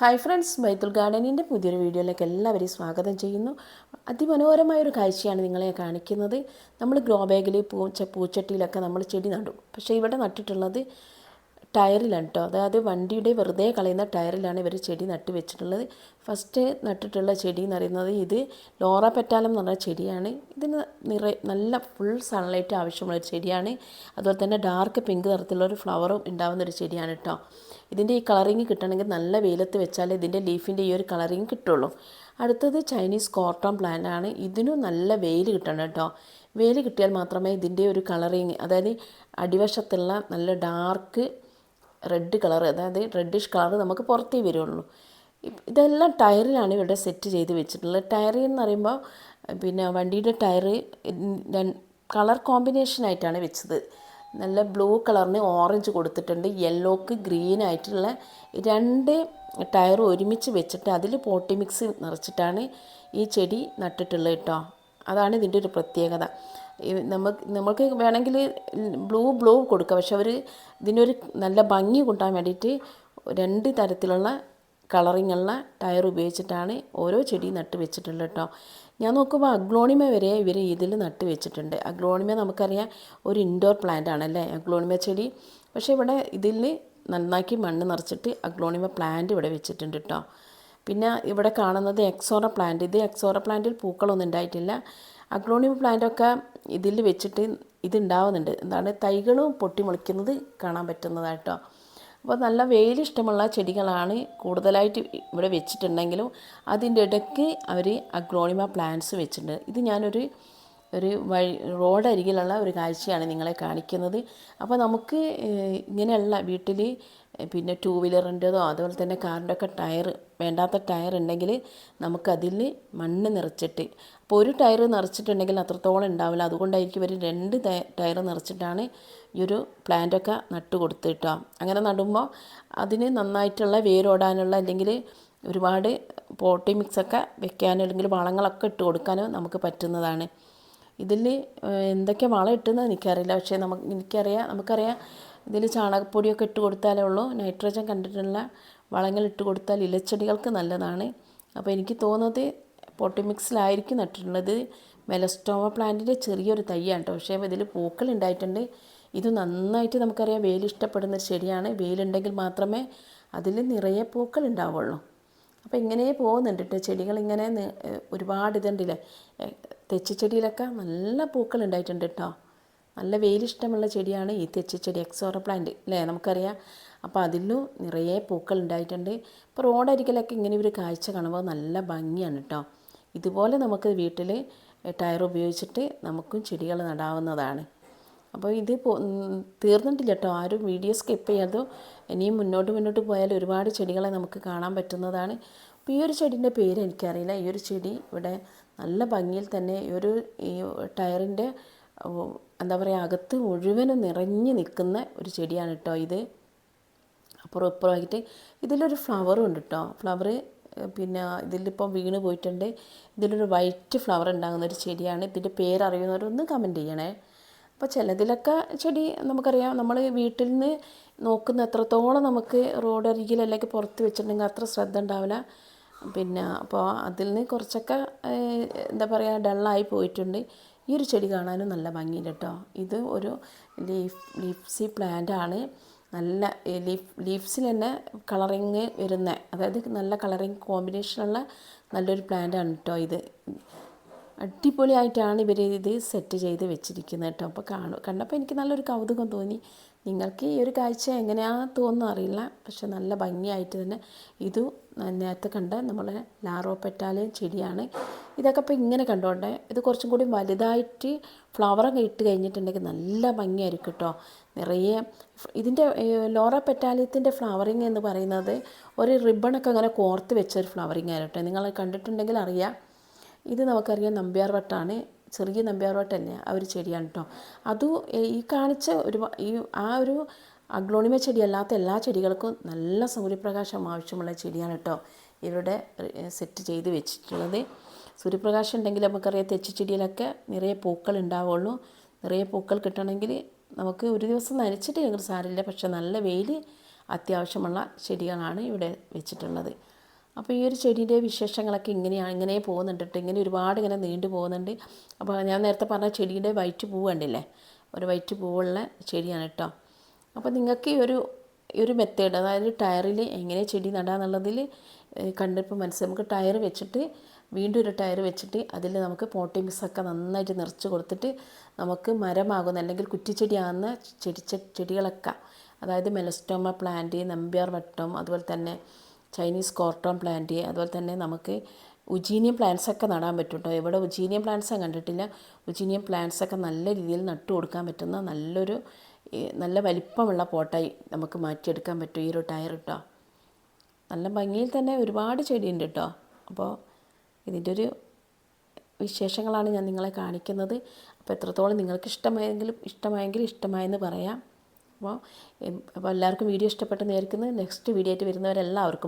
Hi friends ബൈത്തുൽ ഗാർഡനിന്റെ പുതിയൊരു വീഡിയോയിലേക്ക് എല്ലാവരെയും സ്വാഗതം ചെയ്യുന്നു. അതിമനോഹരമായ ഒരു കാഴ്ചയാണ് നിങ്ങളെ കാണിക്കുന്നത്. നമ്മൾ ഗ്രോ ബാഗിൽ പൂച്ച പൂച്ചട്ടിയിലൊക്കെ നമ്മൾ ചെടി നടും. പക്ഷേ ഇവിടെ നട്ടിട്ടുള്ളത് ടയറിലാണ് കേട്ടോ അതായത് വണ്ടിയുടെ വെറുതെ കളയുന്ന ടയറിലാണ് ഇവർ ചെടി നട്ട് വെച്ചിട്ടുള്ളത്. ഫസ്റ്റ് നട്ടിട്ടുള്ള ചെടി എന്ന് പറയുന്നത് ഇത് ലോറ പെറ്റാലം എന്ന് പറഞ്ഞ ചെടിയാണ്. ഇതിന് നിറ നല്ല ഫുൾ സൺലൈറ്റ് ആവശ്യമുള്ള ഒരു ചെടിയാണ്. അതുപോലെ തന്നെ ഡാർക്ക് പിങ്ക് നിറത്തിലുള്ള ഒരു ഫ്ലവറും ഉണ്ടാകുന്ന ഒരു ചെടിയാണ് കേട്ടോ ഇതിന്റെ ഈ കളറിങ് കിട്ടണമെങ്കിൽ നല്ല വെയിലത്ത് വെച്ചാൽ ഇതിന്റെ ലീഫിന്റെ ഈ ഒരു കളറിങ് കിട്ടുള്ളൂ. അടുത്തത് ചൈനീസ് കോട്ടൺ പ്ലാന്റ് ആണ്. ഇതിനും നല്ല വെയിൽ കിട്ടണം കേട്ടോ വെയിൽ കിട്ടിയാൽ മാത്രമേ ഇതിന്റെ ഒരു കളറിങ് അതായത് അടിവശത്തുള്ള നല്ല ഡാർക്ക് റെഡ് കളർ അതായത് റെഡിഷ് കളർ നമുക്ക് പുറത്തേ വരുള്ളൂ. ഇതെല്ലാം ടയറിലാണ് ഇവിടെ സെറ്റ് ചെയ്ത് വെച്ചിട്ടുള്ളത്. ടയർ എന്ന് പറയുമ്പോൾ പിന്നെ വണ്ടിയുടെ ടയർ കളർ കോമ്പിനേഷനായിട്ടാണ് വെച്ചത്. നല്ല ബ്ലൂ കളറിന് ഓറഞ്ച് കൊടുത്തിട്ടുണ്ട് യെല്ലോക്ക് ഗ്രീൻ ആയിട്ടുള്ള രണ്ട് ടയർ ഒരുമിച്ച് വെച്ചിട്ട് അതിൽ പോട്ടി മിക്സ് നിറച്ചിട്ടാണ് ഈ ചെടി നട്ടിട്ടുള്ളത് കേട്ടോ അതാണ് ഇതിന്റെ ഒരു പ്രത്യേകത. നമുക്ക് നമുക്ക് വേണമെങ്കിൽ ബ്ലൂ ബ്ലൂ കൊടുക്കാം. പക്ഷെ അവർ ഇതിനൊരു നല്ല ഭംഗി കൂട്ടാൻ വേണ്ടിയിട്ട് രണ്ട് തരത്തിലുള്ള കളറിങ്ങുള്ള ടയർ ഉപയോഗിച്ചിട്ടാണ് ഓരോ ചെടി നട്ട് വെച്ചിട്ടുള്ളത് കേട്ടോ. ഞാൻ നോക്കുമ്പോൾ അഗ്ലോണിമ വരെ ഇവർ ഇതിൽ നട്ട് വെച്ചിട്ടുണ്ട്. അഗ്ലോണിമ നമുക്കറിയാം ഒരു ഇൻഡോർ പ്ലാന്റ് ആണല്ലേ? അഗ്ലോണിമ ചെടി. പക്ഷേ ഇവിടെ ഇതിൽ നന്നാക്കി മണ്ണ് നിറച്ചിട്ട് അഗ്ലോണിമ പ്ലാന്റ് ഇവിടെ വെച്ചിട്ടുണ്ട് കേട്ടോ. പിന്നെ ഇവിടെ കാണുന്നത് എക്സോറ പ്ലാന്റ്. ഇത് എക്സോറ പ്ലാന്റിൽ പൂക്കളൊന്നും ഉണ്ടായിട്ടില്ല. അഗ്ലോണിമ പ്ലാന്റൊക്കെ ഇതിൽ വെച്ചിട്ട് ഇതുണ്ടാവുന്നുണ്ട്. എന്താണ്? തൈകളും പൊട്ടി മുളിക്കുന്നത് കാണാൻ പറ്റുന്നതായിട്ടോ അപ്പോൾ നല്ല വെയിലിഷ്ടമുള്ള ചെടികളാണ് കൂടുതലായിട്ട് ഇവിടെ വെച്ചിട്ടുണ്ടെങ്കിലും അതിന്റെ ഇടയ്ക്ക് അവർ അഗ്ലോണിമ പ്ലാന്റ്സ് വെച്ചിട്ടുണ്ട്. ഇത് ഞാനൊരു ഒരു വഴി റോഡരികിലുള്ള ഒരു കാഴ്ചയാണ് നിങ്ങളെ കാണിക്കുന്നത്. അപ്പോൾ നമുക്ക് ഇങ്ങനെയുള്ള വീട്ടിൽ പിന്നെ ടൂ വീലറിന്റെതോ അതുപോലെ തന്നെ കാറിന്റെ ഒക്കെ ടയർ വേണ്ടാത്ത ടയർ ഉണ്ടെങ്കിൽ നമുക്കതിൽ മണ്ണ് നിറച്ചിട്ട് അപ്പോൾ ഒരു ടയർ നിറച്ചിട്ടുണ്ടെങ്കിൽ അത്രത്തോളം ഉണ്ടാവില്ല. അതുകൊണ്ടായിരിക്കും ഇവർ രണ്ട് ടയർ നിറച്ചിട്ടാണ് ഈ ഒരു പ്ലാന്റൊക്കെ നട്ട് കൊടുത്തിട്ടോ അങ്ങനെ നടുമ്പോൾ അതിന് നന്നായിട്ടുള്ള വേരോടാനുള്ള അല്ലെങ്കിൽ ഒരുപാട് പോട്ടി മിക്സൊക്കെ വെക്കാനോ അല്ലെങ്കിൽ വളങ്ങളൊക്കെ ഇട്ട് കൊടുക്കാനോ നമുക്ക് പറ്റുന്നതാണ്. ഇതിൽ എന്തൊക്കെ വളം ഇട്ടെന്ന് എനിക്കറിയില്ല. പക്ഷേ നമുക്ക് എനിക്കറിയാം നമുക്കറിയാം ഇതിൽ ചാണകപ്പൊടിയൊക്കെ ഇട്ട് കൊടുത്താലേ ഉള്ളൂ. നൈട്രജൻ കണ്ടിട്ടുള്ള വളങ്ങൾ ഇട്ട് കൊടുത്താൽ ഇലച്ചെടികൾക്ക് നല്ലതാണ്. അപ്പോൾ എനിക്ക് തോന്നുന്നത് പൊട്ടിമിക്സിലായിരിക്കും നട്ടിട്ടുള്ളത്. മെലസ്റ്റോമ പ്ലാന്റിന്റെ ചെറിയൊരു തൈയാണ് കേട്ടോ. പക്ഷേ ഇതിൽ പൂക്കൾ ഉണ്ടായിട്ടുണ്ട്. ഇത് നന്നായിട്ട് നമുക്കറിയാം വെയിൽ ഇഷ്ടപ്പെടുന്ന ഒരു ചെടിയാണ്. വെയിലുണ്ടെങ്കിൽ മാത്രമേ അതിൽ നിറയെ പൂക്കൾ ഉണ്ടാവുള്ളൂ. അപ്പോൾ ഇങ്ങനെ പോകുന്നുണ്ട് കേട്ടോ. ചെടികൾ ഇങ്ങനെ ഒരുപാട് ഇതുണ്ടല്ലേ? തെച്ചിച്ചെടിയിലൊക്കെ നല്ല പൂക്കൾ ഉണ്ടായിട്ടുണ്ട് കേട്ടോ. നല്ല വെയിലിഷ്ടമുള്ള ചെടിയാണ് ഈ തെച്ചിച്ചെടി എക്സോറ പ്ലാന്റ് അല്ലേ നമുക്കറിയാം. അപ്പോൾ അതിലും നിറയെ പൂക്കൾ ഉണ്ടായിട്ടുണ്ട്. ഇപ്പോൾ റോഡരികിലൊക്കെ ഇങ്ങനെ ഒരു കാഴ്ച കാണുമ്പോൾ നല്ല ഭംഗിയാണ് കേട്ടോ. ഇതുപോലെ നമുക്ക് വീട്ടിൽ ടയർ ഉപയോഗിച്ചിട്ട് നമുക്കും ചെടികൾ നടാവുന്നതാണ്. അപ്പോൾ ഇത് തീർന്നിട്ടില്ല കേട്ടോ. ആരും വീഡിയോ സ്കിപ്പ് ചെയ്യാതോ ഇനിയും മുന്നോട്ട് മുന്നോട്ട് പോയാൽ ഒരുപാട് ചെടികളെ നമുക്ക് കാണാൻ പറ്റുന്നതാണ്. അപ്പോൾ ഈ ഒരു ചെടീന്റെ പേര് എനിക്കറിയില്ല. ഈ ഒരു ചെടി ഇവിടെ നല്ല ഭംഗിയിൽ തന്നെ ഒരു ഈ ടയറിന്റെ എന്താ പറയുക അകത്ത് മുഴുവനും നിറഞ്ഞു നിൽക്കുന്ന ഒരു ചെടിയാണ് കേട്ടോ ഇത്. അപ്പുറം ഇപ്പുറമായിട്ട് ഇതിലൊരു ഫ്ലവറും ഉണ്ട് കേട്ടോ. ഫ്ലവർ പിന്നെ ഇതിലിപ്പോൾ വീണ് പോയിട്ടുണ്ട്. ഇതിലൊരു വൈറ്റ് ഫ്ലവർ ഉണ്ടാകുന്ന ഒരു ചെടിയാണ്. ഇതിന്റെ പേര് അറിയുന്നവരൊന്ന് കമന്റ് ചെയ്യണേ. അപ്പോൾ ചിലതിലൊക്കെ ചെടി നമുക്കറിയാം. നമ്മൾ വീട്ടിൽ നിന്ന് നോക്കുന്ന എത്രത്തോളം നമുക്ക് റോഡ് അരികിൽ അല്ലെങ്കിൽ പുറത്ത് വെച്ചിട്ടുണ്ടെങ്കിൽ അത്ര ശ്രദ്ധ ഉണ്ടാവില്ല. പിന്നെ അപ്പോൾ അതിൽ നിന്ന് കുറച്ചൊക്കെ എന്താ പറയുക ഡള്ളായി പോയിട്ടുണ്ട്. ഈ ഒരു ചെടി കാണാനും നല്ല ഭംഗിയുണ്ട് കേട്ടോ ഇത് ഒരു ലീഫ് ലീഫ്സി പ്ലാന്റ് ആണ്. നല്ല ലീഫ് ലീഫ്സിൽ തന്നെ കളറിങ് വരുന്ന അതായത് നല്ല കളറിങ് കോമ്പിനേഷനുള്ള നല്ലൊരു പ്ലാന്റ് ആണ് കേട്ടോ ഇത്. അടിപൊളിയായിട്ടാണ് ഇവർ ഇത് സെറ്റ് ചെയ്ത് വെച്ചിരിക്കുന്നത് കേട്ടോ. അപ്പോൾ കാണും കണ്ടപ്പോൾ എനിക്ക് നല്ലൊരു കൗതുകം തോന്നി. നിങ്ങൾക്ക് ഈ ഒരു കാഴ്ച എങ്ങനെയാണെന്ന് തോന്നുന്നു അറിയില്ല. പക്ഷെ നല്ല ഭംഗിയായിട്ട് തന്നെ ഇത് നേരത്തെ കണ്ട നമ്മളെ ലാറോ പെറ്റാലിയൻ ചെടിയാണ്. ഇതൊക്കെ ഇപ്പോൾ ഇങ്ങനെ കണ്ടോണ്ടേ ഇത് കുറച്ചും കൂടി വലുതായിട്ട് ഫ്ലവറൊക്കെ ഇട്ട് കഴിഞ്ഞിട്ടുണ്ടെങ്കിൽ നല്ല ഭംഗിയായിരിക്കും കേട്ടോ. നിറയെ ഇതിന്റെ ലോറ പെറ്റാലിയത്തിന്റെ ഫ്ലവറിങ് എന്ന് പറയുന്നത് ഒരു റിബണൊക്കെ അങ്ങനെ കോർത്ത് വെച്ച ഒരു ഫ്ലവറിങ് ആയിരുന്നു നിങ്ങൾ കണ്ടിട്ടുണ്ടെങ്കിൽ അറിയാം. ഇത് നമുക്കറിയാം നമ്പ്യാർ വട്ടാണ്. ചെറിയ നമ്പ്യാർ വട്ടല്ലേ ആ ഒരു ചെടിയാണ് കേട്ടോ അതും ഈ കാണിച്ച ഒരു ഈ ആ ഒരു അഗ്ലോണിമ ചെടി അല്ലാത്ത എല്ലാ ചെടികൾക്കും നല്ല സൂര്യപ്രകാശം ആവശ്യമുള്ള ചെടിയാണ് കേട്ടോ ഇവരുടെ സെറ്റ് ചെയ്ത് വെച്ചിട്ടുള്ളത്. സൂര്യപ്രകാശം ഉണ്ടെങ്കിൽ നമുക്കറിയാം തെച്ചി ചെടിയിലൊക്കെ നിറയെ പൂക്കൾ ഉണ്ടാവുള്ളൂ. നിറയെ പൂക്കൾ കിട്ടണമെങ്കിൽ നമുക്ക് ഒരു ദിവസം നനച്ചിട്ട് ഞങ്ങൾ സാരില്ല പക്ഷെ നല്ല വെയിൽ അത്യാവശ്യമുള്ള ചെടികളാണ് ഇവിടെ വെച്ചിട്ടുള്ളത്. അപ്പോൾ ഈ ഒരു ചെടിയുടെ വിശേഷങ്ങളൊക്കെ ഇങ്ങനെയാണ് ഇങ്ങനെ പോകുന്നുണ്ട് ഇങ്ങനെ ഒരുപാട് ഇങ്ങനെ നീണ്ടു പോകുന്നുണ്ട്. അപ്പോൾ ഞാൻ നേരത്തെ പറഞ്ഞ ചെടിയുടെ വൈറ്റ് പൂവ് കണ്ടില്ലേ? ഒരു വൈറ്റ് പൂവുള്ള ചെടിയാണ് കേട്ടോ. അപ്പോൾ നിങ്ങൾക്ക് ഈ ഒരു ഒരു മെത്തേഡ് അതായത് ടയറിൽ എങ്ങനെ ചെടി നടാന്നുള്ളതിൽ കണ്ടിപ്പോൾ മനസ്സിൽ നമുക്ക് ടയർ വെച്ചിട്ട് വീണ്ടും ഒരു ടയർ വെച്ചിട്ട് അതിൽ നമുക്ക് പോട്ടി മിക്സൊക്കെ നന്നായിട്ട് നിറച്ച് കൊടുത്തിട്ട് നമുക്ക് മരമാകുന്ന അല്ലെങ്കിൽ കുറ്റിച്ചെടിയാകുന്ന ചെടി ചെടികളൊക്കെ അതായത് മെലസ്റ്റോമ പ്ലാന്റ് നമ്പ്യാർ വട്ടം അതുപോലെ തന്നെ ചൈനീസ് കോർട്ടോൺ പ്ലാന്റ് അതുപോലെ തന്നെ നമുക്ക് ഉജീനിയം പ്ലാന്റ്സൊക്കെ നടാൻ പറ്റും കേട്ടോ ഇവിടെ ഉജീനിയം പ്ലാന്റ്സ് കണ്ടിട്ടില്ല. ഉജീനിയം പ്ലാന്റ്സൊക്കെ നല്ല രീതിയിൽ നട്ടു കൊടുക്കാൻ പറ്റുന്ന നല്ലൊരു നല്ല വലിപ്പമുള്ള പോട്ടായി നമുക്ക് മാറ്റിയെടുക്കാൻ പറ്റും ഈ ഒരു ടയർ കേട്ടോ നല്ല ഭംഗിയിൽ തന്നെ ഒരുപാട് ചെടിയുണ്ട് കേട്ടോ അപ്പോൾ ഇതിന്റെ ഒരു വിശേഷങ്ങളാണ് ഞാൻ നിങ്ങളെ കാണിക്കുന്നത്. അപ്പോൾ എത്രത്തോളം നിങ്ങൾക്ക് ഇഷ്ടമായെങ്കിലും ഇഷ്ടമായെങ്കിൽ ഇഷ്ടമായെന്ന് പറയാം. അപ്പോൾ അപ്പോൾ എല്ലാവർക്കും വീഡിയോ ഇഷ്ടപ്പെട്ടെന്ന് വിചാരിക്കുന്നത് നെക്സ്റ്റ് വീഡിയോ ആയിട്ട് വരുന്നവരെല്ലാവർക്കും